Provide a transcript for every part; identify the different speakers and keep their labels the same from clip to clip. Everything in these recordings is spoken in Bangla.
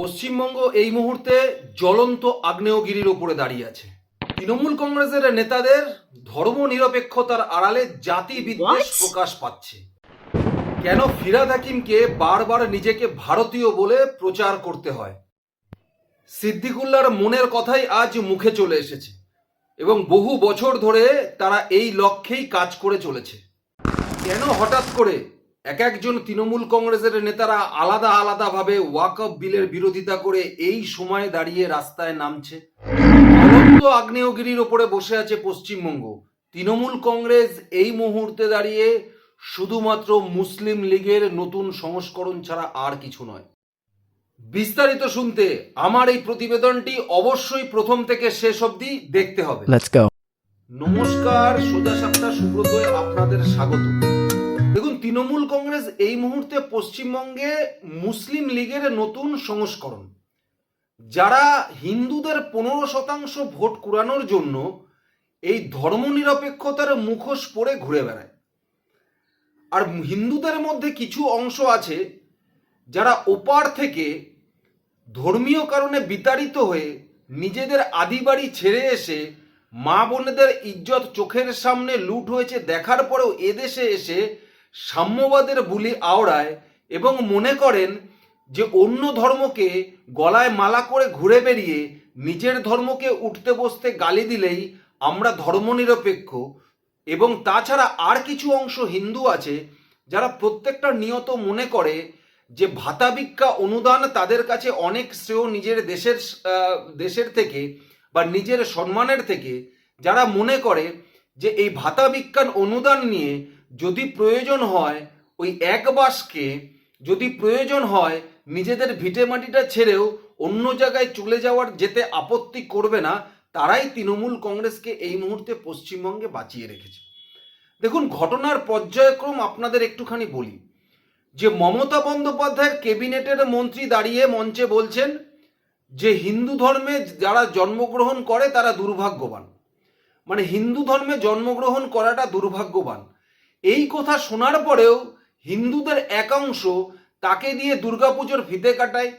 Speaker 1: পশ্চিমবঙ্গ এই মুহূর্তে জ্বলন্ত আগ্নেয়গিরির ওপরে দাঁড়িয়ে আছে। তৃণমূল কংগ্রেসের নেতাদের ধর্ম নিরপেক্ষতার আড়ালে জাতি বিদ্বেষ প্রকাশ পাচ্ছে। কেন ফিরাদ হাকিমকে বারবার নিজেকে ভারতীয় বলে প্রচার করতে হয়? সিদ্দিকুল্লার মনের কথাই আজ মুখে চলে এসেছে এবং বহু বছর ধরে তারা এই লক্ষ্যেই কাজ করে চলেছে। কেন হঠাৎ করে এক একজন তৃণমূল কংগ্রেসের নেতারা আলাদা আলাদাভাবে ওয়াকফ বিলের বিরোধিতা করে এই সময় দাঁড়িয়ে রাস্তায় নামছে। জ্বলন্ত আগ্নেয়গিরির ওপরে বসে আছে পশ্চিমবঙ্গ। তৃণমূল কংগ্রেস এই মুহূর্তে দাঁড়িয়ে শুধুমাত্র মুসলিম লীগের নতুন সংস্করণ ছাড়া আর কিছু নয়। বিস্তারিত শুনতে আমার এই প্রতিবেদনটি অবশ্যই প্রথম থেকে শেষ অবধি দেখতে হবে। নমস্কার সোজা সাপটা সুব্রতয় আপনাদের স্বাগত। তৃণমূল কংগ্রেস এই মুহূর্তে পশ্চিমবঙ্গে মুসলিম লীগের নতুন সংস্করণ। যারা হিন্দুদের পনেরো শতাংশ ভোট কুড়ানোর জন্য এই ধর্মনিরপেক্ষতার মুখোশ পরে ঘুরে বেড়ায়। আর হিন্দুদের মধ্যে কিছু অংশ আছে যারা ওপার থেকে ধর্মীয় কারণে বিতাড়িত হয়ে নিজেদের আদিবাড়ি ছেড়ে এসে মা বোনেদের ইজ্জত চোখের সামনে লুট হয়েছে, দেখার পরেও এদেশে এসে সাম্যবাদের বুলি আওড়ায় এবং মনে করেন যে অন্য ধর্মকে গলায় মালা করে ঘুরে বেরিয়ে নিজের ধর্মকে উঠতে বসতে গালি দিলেই আমরা ধর্মনিরপেক্ষ। এবং তাছাড়া আর কিছু অংশ হিন্দু আছে যারা প্রত্যেকটা নিয়ত মনে করে যে ভাতা ভিক্ষা অনুদান তাদের কাছে অনেক শ্রেয় নিজের দেশের দেশের থেকে বা নিজের সম্মানের থেকে। যারা মনে করে যে এই ভাতা বিজ্ঞান অনুদান নিয়ে যদি প্রয়োজন হয়, ওই এক বাসকে যদি প্রয়োজন হয়, নিজেদের ভিটে মাটিটা ছেড়েও অন্য জায়গায় চলে যাওয়ার যেতে আপত্তি করবে না, তারাই তৃণমূল কংগ্রেসকে এই মুহূর্তে পশ্চিমবঙ্গে বাঁচিয়ে রেখেছে। দেখুন, ঘটনার পর্যায়ক্রম আপনাদের একটুখানি বলি। যে মমতা বন্দ্যোপাধ্যায়ের ক্যাবিনেটের মন্ত্রী দাঁড়িয়ে মঞ্চে বলছেন যে হিন্দু ধর্মে যারা জন্মগ্রহণ করে, তারা দুর্ভাগ্যবান। মানে হিন্দু ধর্মে জন্মগ্রহণ করাটা দুর্ভাগ্যবান। এই কথা শোনার পরেও হিন্দুদের একাংশ তাকে দিয়ে দুর্গাপুজোর ফিতে কাটায়।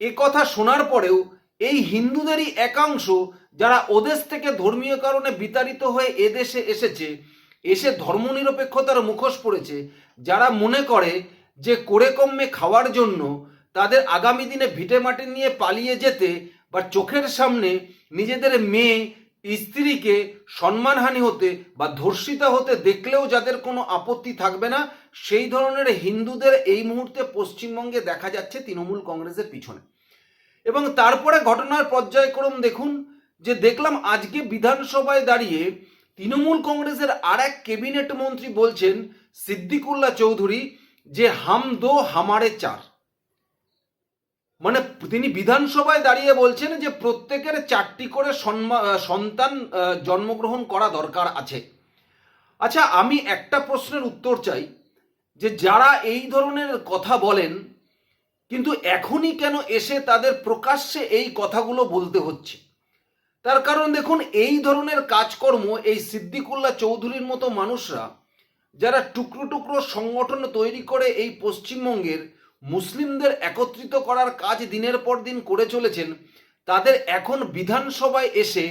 Speaker 1: এ কথা শোনার পরেও এই হিন্দুদেরই একাংশ যারা ওদেশ থেকে ধর্মীয় কারণে বিতাড়িত হয়ে এদেশে এসেছে, এসে ধর্মনিরপেক্ষতার মুখোশ পড়েছে, যারা মনে করে যে করে কমে খাওয়ার জন্য তাদের আগামী দিনে ভিটে মাটি নিয়ে পালিয়ে যেতে বা চোখের সামনে নিজেদের মেয়ে স্ত্রীকে সম্মানহানি হতে বা ধর্ষিতা হতে দেখলেও যাদের কোনো আপত্তি থাকবে না, সেই ধরনের হিন্দুদের এই মুহূর্তে পশ্চিমবঙ্গে দেখা যাচ্ছে তৃণমূল কংগ্রেসের পিছনে। এবং তারপরে ঘটনার পর্যায়ক্রম দেখুন, যে দেখলাম আজকে বিধানসভায় দাঁড়িয়ে তৃণমূল কংগ্রেসের আর এক ক্যাবিনেট মন্ত্রী বলছেন সিদ্দিকুল্লাহ চৌধুরী যে হাম দো হামারে চার। মানে তিনি বিধানসভায় দাঁড়িয়ে বলছেন যে প্রত্যেকের চারটি করে সন্তান জন্মগ্রহণ করা দরকার আছে। আচ্ছা আমি একটা প্রশ্নের উত্তর চাই, যে যারা এই ধরনের কথা বলেন, কিন্তু এখনই কেন এসে তাদের প্রকাশ্যে এই কথাগুলো বলতে হচ্ছে? তার কারণ দেখুন, এই ধরনের কাজকর্ম, এই সিদ্দিকুল্লাহ চৌধুরীর মতো মানুষরা, যারা টুকরো টুকরো সংগঠন তৈরি করে এই পশ্চিমবঙ্গের মুসলিমদের একত্রিত করার কাজ দিনের পর দিন করে চলেছেন, তাদের এখন বিধানসভায় এসে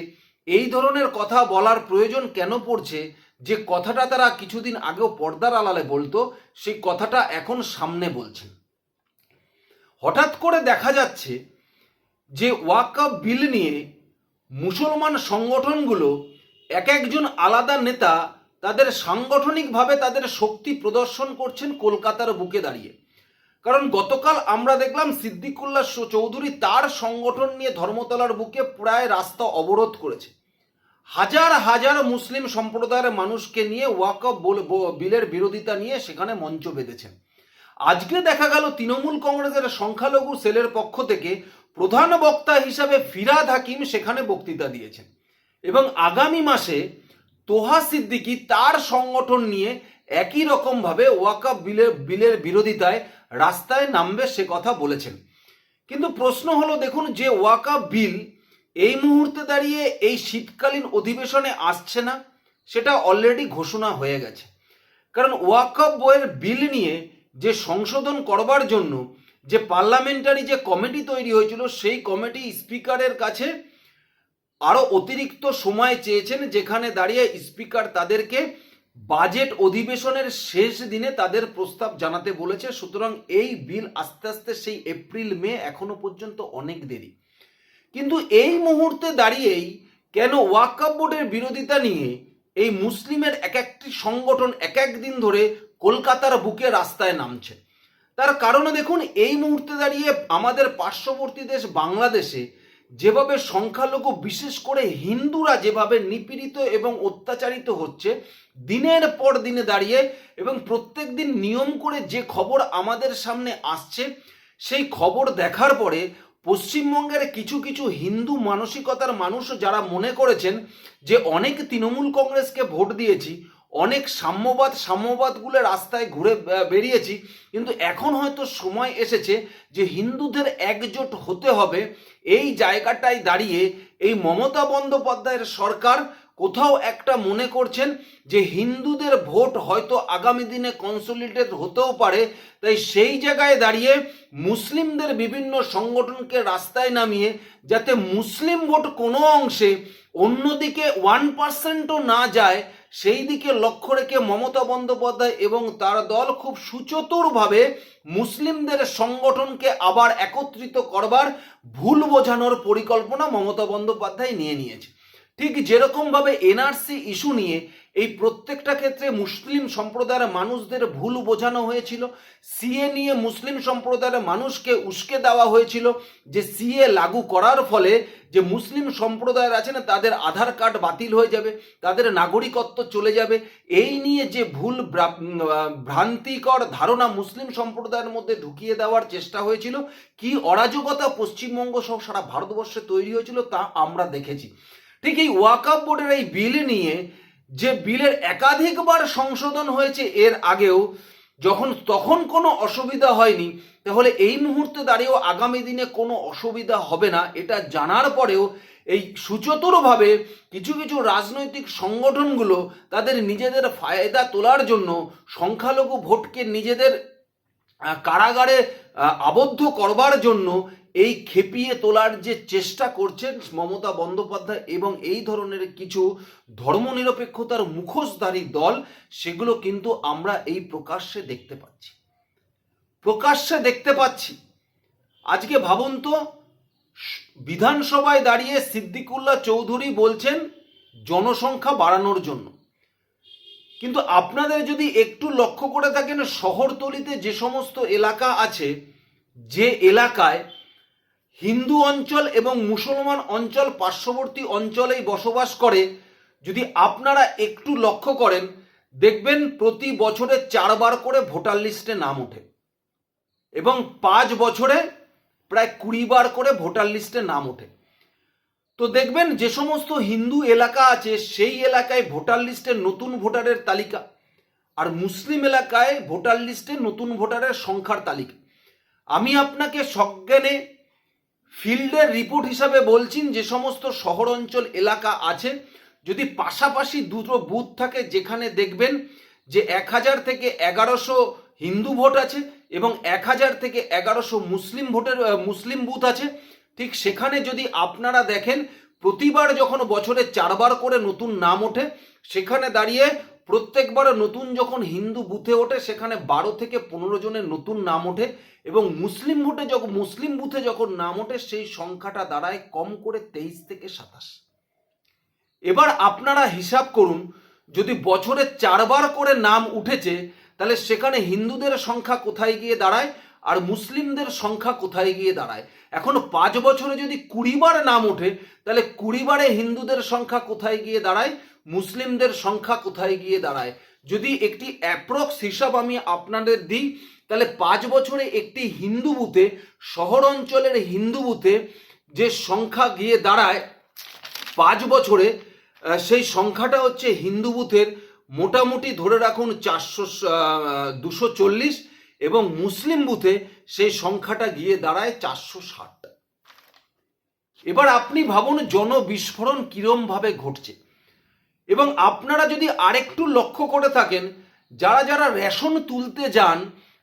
Speaker 1: এই ধরনের কথা বলার প্রয়োজন কেন পড়ছে, যে কথাটা তারা কিছুদিন আগেও পর্দার আড়ালে বলতো, সেই কথাটা এখন সামনে বলছেন। হঠাৎ করে দেখা যাচ্ছে যে ওয়াকআপ বিল নিয়ে মুসলমান সংগঠনগুলো এক একজন আলাদা নেতা তাদের সাংগঠনিকভাবে তাদের শক্তি প্রদর্শন করছেন কলকাতার বুকে দাঁড়িয়ে। কারণ গতকাল আমরা দেখলাম সিদ্দিকুল্লাহ চৌধুরী তার সংগঠন নিয়ে ধর্মতলার বুকে প্রায় রাস্তা অবরোধ করেছে। হাজার হাজার মুসলিম সম্প্রদায়ের মানুষকে নিয়ে ওয়াকফ বল- বিলের বিরোধিতা নিয়ে সেখানে মঞ্চ বেঁধেছেন। আজকে দেখা গেল তৃণমূল কংগ্রেসের সংখ্যালঘু সেলের পক্ষ থেকে প্রধান বক্তা হিসাবে ফিরাদ হাকিম সেখানে বক্তৃতা দিয়েছেন। এবং আগামী মাসে তোহা সিদ্দিকি তার সংগঠন নিয়ে একই রকমভাবে ওয়াকফ বিলের বিলের বিরোধিতায় রাস্তায় নামবে সে কথা বলেছেন। কিন্তু প্রশ্ন হলো, দেখুন, যে ওয়াকফ বিল এই মুহূর্তে দাঁড়িয়ে এই শীতকালীন অধিবেশনে আসছে না, সেটা অলরেডি ঘোষণা হয়ে গেছে। কারণ ওয়াকফ বইয়ের বিল নিয়ে যে সংশোধন করবার জন্য যে পার্লামেন্টারি যে কমিটি তৈরি হয়েছিল, সেই কমিটি স্পিকারের কাছে আরও অতিরিক্ত সময় চেয়েছেন, যেখানে দাঁড়িয়ে স্পিকার তাদেরকে বাজেট অধিবেশনের শেষ দিনে তাদের প্রস্তাব জানাতে বলেছে, সুতরাং এই বিল আস্তে আস্তে সেই এপ্রিল, মে এখনও পর্যন্ত অনেক দেরি। কিন্তু এই মুহূর্তে দাঁড়িয়েই কেন ওয়াকাব বোর্ডের বিরোধিতা নিয়ে এই মুসলিমের এক একটি সংগঠন এক এক দিন ধরে কলকাতার বুকে রাস্তায় নামছে? তার কারণে দেখুন, এই মুহূর্তে দাঁড়িয়ে আমাদের পার্শ্ববর্তী দেশ বাংলাদেশে যেভাবে সংখ্যালঘু, বিশেষ করে হিন্দুরা যেভাবে নিপীড়িত এবং অত্যাচারিত হচ্ছে, দিনের পর দিনে দাঁড়িয়ে এবং প্রত্যেক দিন নিয়ম করে যে খবর আমাদের সামনে আসছে, সেই খবর দেখার পরে পশ্চিমবঙ্গের কিছু কিছু হিন্দু মানসিকতার মানুষ যারা মনে করেছেন যে, অনেক তৃণমূল কংগ্রেসকে ভোট দিয়েছি অনেক সাম্যবাদ, সাম্যবাদগুলো রাস্তায় ঘুরে বেরিয়েছি। কিন্তু এখন হয়তো সময় এসেছে যে হিন্দুদের একজোট হতে হবে। এই জায়গাটায় দাঁড়িয়ে এই মমতা বন্দ্যোপাধ্যায়ের সরকার কোথাও একটা মনে করছেন যে হিন্দুদের ভোট হয়তো আগামী দিনে কনসোলিডেট হতেও পারে। তাই সেই জায়গায় দাঁড়িয়ে মুসলিমদের বিভিন্ন সংগঠনকে রাস্তায় নামিয়ে যাতে মুসলিম ভোট কোনো অংশে অন্যদিকে ওয়ান পার্সেন্টও না যায় সেই দিকে লক্ষ্য রেখে মমতা বন্দ্যোপাধ্যায় এবং তার দল খুব সুচতুরভাবে মুসলিমদের সংগঠনকে আবার একত্রিত করবার ভুল বোঝানোর পরিকল্পনা মমতা বন্দ্যোপাধ্যায় নিয়ে নিয়েছে। ঠিক যেরকমভাবে এনআরসি ইস্যু নিয়ে এই প্রত্যেকটা ক্ষেত্রে মুসলিম সম্প্রদায়ের মানুষদের ভুল বোঝানো হয়েছিল। সিএ নিয়ে মুসলিম সম্প্রদায়ের মানুষকে উস্কে দেওয়া হয়েছিল যে সিএ লাগু করার ফলে যে মুসলিম সম্প্রদায়ের আছে না, তাদের আধার কার্ড বাতিল হয়ে যাবে, তাদের নাগরিকত্ব চলে যাবে। এই নিয়ে যে ভুল ভ্রান্তিকর ধারণা মুসলিম সম্প্রদায়ের মধ্যে ঢুকিয়ে দেওয়ার চেষ্টা হয়েছিল, কি অরাজকতা পশ্চিমবঙ্গ সহ সারা ভারতবর্ষে তৈরি হয়েছিল তা আমরা দেখেছি। ঠিক এই ওয়াকাব বোর্ডের এই বিল নিয়ে যে বিলের একাধিকবার সংশোধন হয়েছে এর আগেও, যখন, তখন কোনো অসুবিধা হয়নি, তাহলে এই মুহূর্তে দাঁড়িয়েও আগামী দিনে কোনো অসুবিধা হবে না, এটা জানার পরেও এই সুচতুরভাবে কিছু কিছু রাজনৈতিক সংগঠনগুলো তাদের নিজেদের ফায়দা তোলার জন্য সংখ্যালঘু ভোটকে নিজেদের কারাগারে আবদ্ধ করবার জন্য এই খেপিয়ে তোলার যে চেষ্টা করছেন মমতা বন্দ্যোপাধ্যায় এবং এই ধরনের কিছু ধর্মনিরপেক্ষতার মুখোশধারী দল, সেগুলো কিন্তু আমরা এই প্রকাশ্যে দেখতে পাচ্ছি। প্রকাশ্যে দেখতে পাচ্ছি। আজকে ভাবুন তো, বিধানসভায় দাঁড়িয়ে সিদ্দিকুল্লাহ চৌধুরী বলছেন জনসংখ্যা বাড়ানোর জন্য। কিন্তু আপনাদের যদি একটু লক্ষ্য করে থাকেন, শহরতলিতে যে সমস্ত এলাকা আছে, যে এলাকায় হিন্দু অঞ্চল এবং মুসলমান অঞ্চল পার্শ্ববর্তী অঞ্চলেই বসবাস করে, যদি আপনারা একটু লক্ষ্য করেন, দেখবেন প্রতি বছরে চারবার করে ভোটার লিস্টে নাম ওঠে। এবং পাঁচ বছরে প্রায় কুড়ি বার করে ভোটার লিস্টে নাম ওঠে। তো দেখবেন যে সমস্ত হিন্দু এলাকা আছে, সেই এলাকায় ভোটার লিস্টে নতুন ভোটারের তালিকা। আর মুসলিম এলাকায় ভোটার লিস্টে নতুন ভোটারের সংখ্যার তালিকা। আমি আপনাকে সজ্ঞানে ফিল্ডের রিপোর্ট হিসাবে বলছেন যে সমস্ত শহর অঞ্চল এলাকা আছে। যদি পাশাপাশি দুটো বুথ থাকে যেখানে দেখবেন যে এক হাজার থেকে এগারোশো হিন্দু ভোট আছে এবং এক হাজার থেকে এগারোশো মুসলিম ভোটের মুসলিম বুথ আছে, ঠিক সেখানে যদি আপনারা দেখেন, প্রতিবার যখন বছরে চারবার করে নতুন নাম ওঠে, সেখানে দাঁড়িয়ে প্রত্যেকবার নতুন যখন হিন্দু বুথে ওঠে, সেখানে বারো থেকে পনেরো জনের নতুন নাম ওঠে এবং মুসলিম ভোটে যখন, মুসলিম বুথে যখন নাম ওঠে, সেই সংখ্যাটা দাঁড়ায় কম করে তেইশ থেকে সাতাশ। এবার আপনারা হিসাব করুন, যদি বছরে চারবার করে নাম উঠেছে, তাহলে সেখানে হিন্দুদের সংখ্যা কোথায় গিয়ে দাঁড়ায় আর মুসলিমদের সংখ্যা কোথায় গিয়ে দাঁড়ায়? এখন পাঁচ বছরে যদি কুড়িবার নাম ওঠে, তাহলে কুড়িবারে হিন্দুদের সংখ্যা কোথায় গিয়ে দাঁড়ায়? মুসলিমদের সংখ্যা কোথায় গিয়ে দাঁড়ায়? যদি একটি অ্যাপ্রক্স হিসাব আমি আপনাদের দিই, তাহলে পাঁচ বছরে একটি হিন্দু বুথে, শহর অঞ্চলের হিন্দু বুথে যে সংখ্যা গিয়ে দাঁড়ায় পাঁচ বছরে সেই সংখ্যাটা হচ্ছে হিন্দু বুথের মোটামুটি ধরে রাখুন চারশো দুশো চল্লিশ এবং মুসলিম বুথে সেই সংখ্যাটা গিয়ে দাঁড়ায় চারশো ষাট। এবার আপনি ভাবুন জনবিস্ফোরণ কিরমভাবে ঘটছে। এবং আপনারা যদি আরেকটু লক্ষ্য করে থাকেন, যারা যারা রেশন তুলতে যান,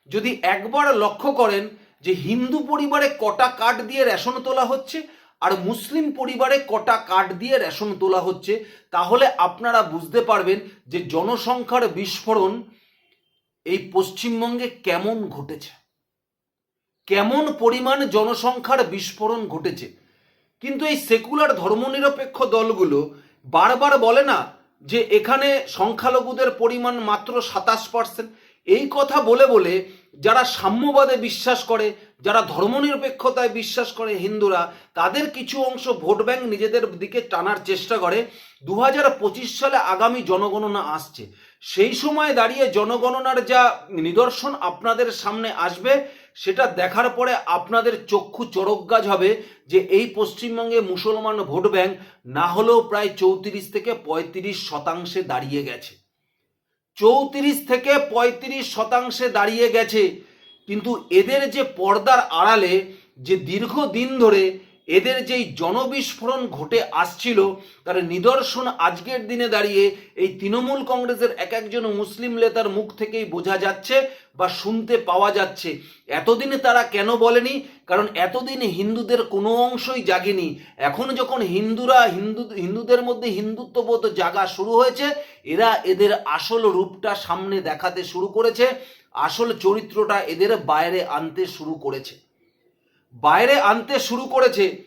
Speaker 1: যদি একবার লক্ষ্য করেন যে হিন্দু পরিবারে কটা কার্ড দিয়ে রেশন তোলা হচ্ছে আর মুসলিম পরিবারে কটা কার্ড দিয়ে রেশন তোলা হচ্ছে, তাহলে আপনারা বুঝতে পারবেন যে জনসংখ্যার বিস্ফোরণ এই পশ্চিমবঙ্গে কেমন ঘটেছে। কেমন পরিমাণ জনসংখ্যার বিস্ফোরণ ঘটেছে। কিন্তু এই সেকুলার ধর্মনিরপেক্ষ দলগুলো বারবার বলে না যে এখানে সংখ্যালঘুদের পরিমাণ মাত্র সাতাশ পার্সেন্ট। এই কথা বলে বলে যারা সাম্যবাদে বিশ্বাস করে, যারা ধর্মনিরপেক্ষতায় বিশ্বাস করে হিন্দুরা, তাদের কিছু অংশ ভোট ব্যাংক নিজেদের দিকে টানার চেষ্টা করে। দু হাজার পঁচিশ সালে আগামী জনগণনা আসছে। সেই সময় দাঁড়িয়ে জনগণনার যা নিদর্শন আপনাদের সামনে আসবে সেটা দেখার পরে আপনাদের চক্ষু চরকগাজ হবে যে এই পশ্চিমবঙ্গে মুসলমান ভোট ব্যাংক না হলেও প্রায় চৌত্রিশ থেকে পঁয়ত্রিশ শতাংশে দাঁড়িয়ে গেছে। চৌত্রিশ থেকে পঁয়ত্রিশ শতাংশে দাঁড়িয়ে গেছে। কিন্তু এদের যে পর্দার আড়ালে, যে দীর্ঘদিন ধরে এদের যেই জনবিস্ফোরণ ঘটে আসছিল, তার নিদর্শন আজকের দিনে দাঁড়িয়ে এই তৃণমূল কংগ্রেসের এক একজন মুসলিম নেতার মুখ থেকেই বোঝা যাচ্ছে বা শুনতে পাওয়া যাচ্ছে। এতদিনে তারা কেন বলেনি? কারণ এতদিন হিন্দুদের কোনো অংশই জাগেনি। এখন যখন হিন্দুরা, হিন্দু, হিন্দুদের মধ্যে হিন্দুত্ববোধ জাগা শুরু হয়েছে, এরা এদের আসল রূপটা সামনে দেখাতে শুরু করেছে। আসল চরিত্রটা এদের বাইরে আনতে শুরু করেছে। বাইরে আনতে শুরু করেছে।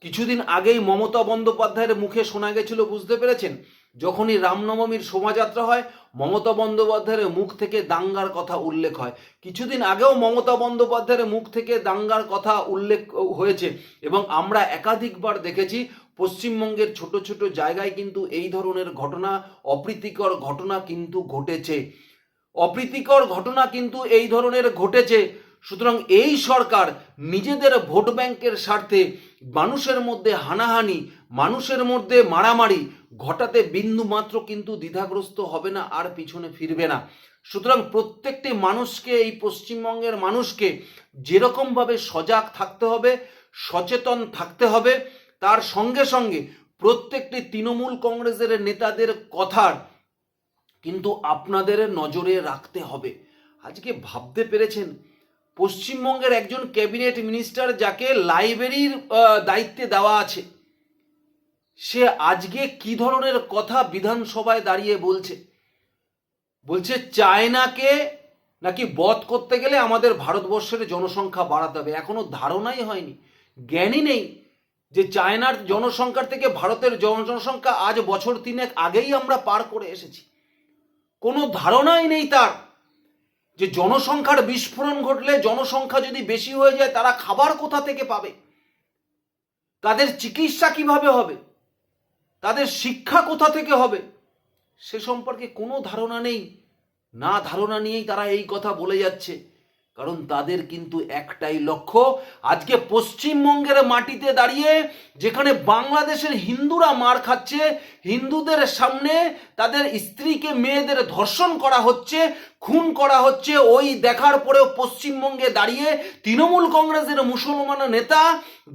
Speaker 1: কিছুদিন আগেই মমতা বন্দ্যোপাধ্যায়ের মুখে শোনা গেছিল, বুঝতে পেরেছেন? যখনই রামনবমীর শোভাযাত্রা হয়, মমতা বন্দ্যোপাধ্যায়ের মুখ থেকে দাঙ্গার কথা উল্লেখ হয়। কিছুদিন আগেও মমতা বন্দ্যোপাধ্যায়ের মুখ থেকে দাঙ্গার কথা উল্লেখ হয়েছে এবং আমরা একাধিকবার দেখেছি, পশ্চিমবঙ্গের ছোট ছোট জায়গায় কিন্তু এই ধরনের ঘটনা, অপ্রীতিকর ঘটনা কিন্তু ঘটেছে। অপ্রীতিকর ঘটনা কিন্তু এই ধরনের ঘটেছে। সুতরাং এই সরকার নিজেদের ভোট ব্যাংকের স্বার্থে মানুষের মধ্যে হানাহানি, মানুষের মধ্যে মারামারি ঘটাতে বিন্দু মাত্র কিন্তু দ্বিধাগ্রস্ত হবে না, আর পিছনে ফিরবে না। সুতরাং প্রত্যেকটি মানুষকে, এই পশ্চিমবঙ্গের মানুষকে যেরকমভাবে সজাগ থাকতে হবে, সচেতন থাকতে হবে, তার সঙ্গে সঙ্গে প্রত্যেকটি তৃণমূল কংগ্রেসের নেতাদের কথার কিন্তু আপনাদের নজরে রাখতে হবে। আজকে ভাবতে পেরেছেন? পশ্চিমবঙ্গের একজন ক্যাবিনেট মিনিস্টার যাকে লাইব্রেরির দায়িত্বে দেওয়া আছে, সে আজকে কি ধরনের কথা বিধানসভায় দাঁড়িয়ে বলছে? বলছে, চায়নাকে নাকি বধ করতে গেলে আমাদের ভারতবর্ষের জনসংখ্যা বাড়াতে হবে। এখনও ধারণাই হয়নি, জ্ঞানই নেই যে চায়নার জনসংখ্যার থেকে ভারতের জনসংখ্যা আজ বছর তিনেক আগেই আমরা পার করে এসেছি। কোনো ধারণাই নেই তার। যে জনসংখ্যার বিস্ফোরণ ঘটলে জনসংখ্যা যদি বেশি হয়ে যায়, তারা খাবার কোথা থেকে পাবে? তাদের চিকিৎসা কীভাবে হবে? তাদের শিক্ষা কোথা থেকে হবে? সে সম্পর্কে কোনো ধারণা নেই। না ধারণা নিয়েই তারা এই কথা বলে যাচ্ছে। কারণ তাদের কিন্তু একটাই লক্ষ্য, আজকে পশ্চিমবঙ্গের মাটিতে দাঁড়িয়ে যেখানে বাংলাদেশের হিন্দুরা মার খাচ্ছে, হিন্দুদের সামনে তাদের স্ত্রীকে মেয়েদের ধর্ষণ করা হচ্ছে খুন করা হচ্ছে, ওই দেখার পরেও পশ্চিমবঙ্গে দাঁড়িয়ে তৃণমূল কংগ্রেসের মুসলমান নেতা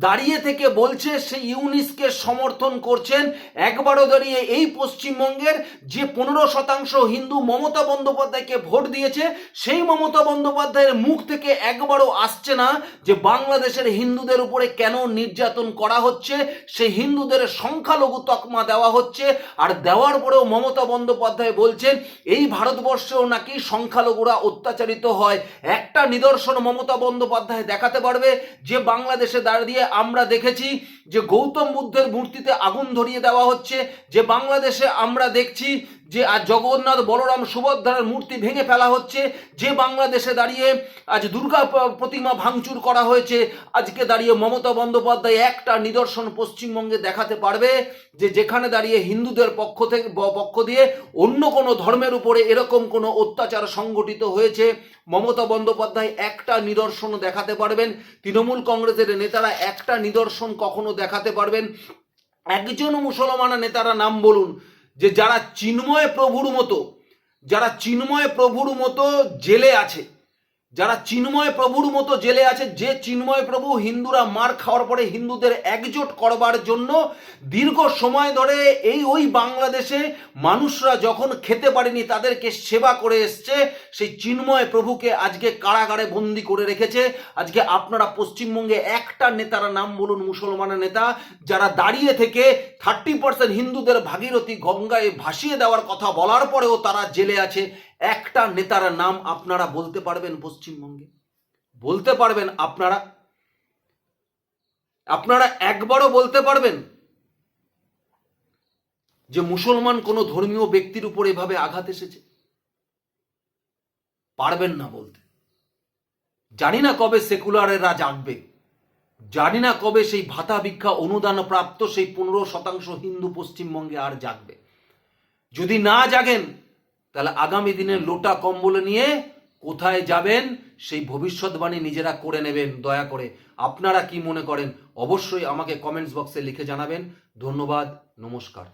Speaker 1: দাঁড়িয়ে থেকে বলছে সে ইউনিসকে সমর্থন করছেন। একবারও দাঁড়িয়ে এই পশ্চিমবঙ্গের যে পনেরো শতাংশ হিন্দু মমতা বন্দ্যোপাধ্যায়কে ভোট দিয়েছে, সেই মমতা বন্দ্যোপাধ্যায়ের মুখ থেকে একবারও আসছে না যে বাংলাদেশের হিন্দুদের উপরে কেন নির্যাতন করা হচ্ছে, সেই হিন্দুদের সংখ্যালঘু তকমা দেওয়া হচ্ছে, আর দেওয়ার পরেও মমতা বন্দ্যোপাধ্যায় বলছেন, এই ভারতবর্ষেও নাকি সংখ্যালঘুরা অত্যাচারিত হয়। একটা নিদর্শন মমতা বন্দ্যোপাধ্যায় দেখাতে পারবে, যে বাংলাদেশে দাঁড়িয়ে আমরা দেখেছি যে গৌতম বুদ্ধের মূর্তিতে আগুন ধরিয়ে দেওয়া হচ্ছে, যে বাংলাদেশে আমরা দেখছি যে আজ জগন্নাথ বলরাম সুভদ্রার মূর্তি ভেঙে ফেলা হচ্ছে, যে বাংলাদেশে দাঁড়িয়ে আজ দুর্গা প্রতিমা ভাঙচুর করা হয়েছে, আজকে দাঁড়িয়ে মমতা বন্দ্যোপাধ্যায় একটা নিদর্শন পশ্চিমবঙ্গে দেখাতে পারবে যে যেখানে দাঁড়িয়ে হিন্দুদের পক্ষ থেকে পক্ষ দিয়ে অন্য কোনো ধর্মের উপরে এরকম কোনো অত্যাচার সংগঠিত হয়েছে। মমতা বন্দ্যোপাধ্যায় একটা নিদর্শন দেখাতে পারবেন, তৃণমূল কংগ্রেসের নেতারা একটা নিদর্শন কখনো দেখাতে পারবেন। একজন মুসলমান নেতারা নাম বলুন যে যারা চিন্ময় প্রভুর মতো যারা চিন্ময় প্রভুর মতো জেলে আছে যারা চিন্ময় প্রভুর মতো জেলে আছে, যে চিন্ময় প্রভু হিন্দুরা মার খাওয়ার পরে হিন্দুদের একজোট করবার জন্য দীর্ঘ সময় ধরে এই ওই বাংলাদেশে মানুষরা যখন খেতে পারেনি, তাদেরকে সেবা করে এসছে, সেই চিন্ময় প্রভুকে আজকে কারাগারে বন্দি করে রেখেছে। আজকে আপনারা পশ্চিমবঙ্গে একটা নেতার নাম বলুন, মুসলমানের নেতা, যারা দাঁড়িয়ে থেকে থার্টি পার্সেন্ট হিন্দুদের ভাগীরথী গঙ্গায় ভাসিয়ে দেওয়ার কথা বলার পরেও তারা জেলে আছে। একটা নেতার নাম আপনারা বলতে পারবেন পশ্চিমবঙ্গে। বলতে পারবেন আপনারা। আপনারা একবারও বলতে পারবেন যে মুসলমান কোনো ধর্মীয় ব্যক্তির উপর এভাবে আঘাত এসেছে। পারবেন না বলতে। জানি না কবে সেকুলারেরা জাগবে জানি না কবে সেই ভাতা ভিক্ষা অনুদান প্রাপ্ত সেই পনেরো শতাংশ হিন্দু পশ্চিমবঙ্গে আর জাগবে। যদি না জাগেন তাহলে আগামী দিনে লোটা কম্বল নিয়ে কোথায় যাবেন, সেই ভবিষ্যৎবাণী নিজেরা করে নেবেন, দয়া করে। আপনারা কি মনে করেন? অবশ্যই আমাকে কমেন্টস বক্সে লিখে জানাবেন। ধন্যবাদ, নমস্কার।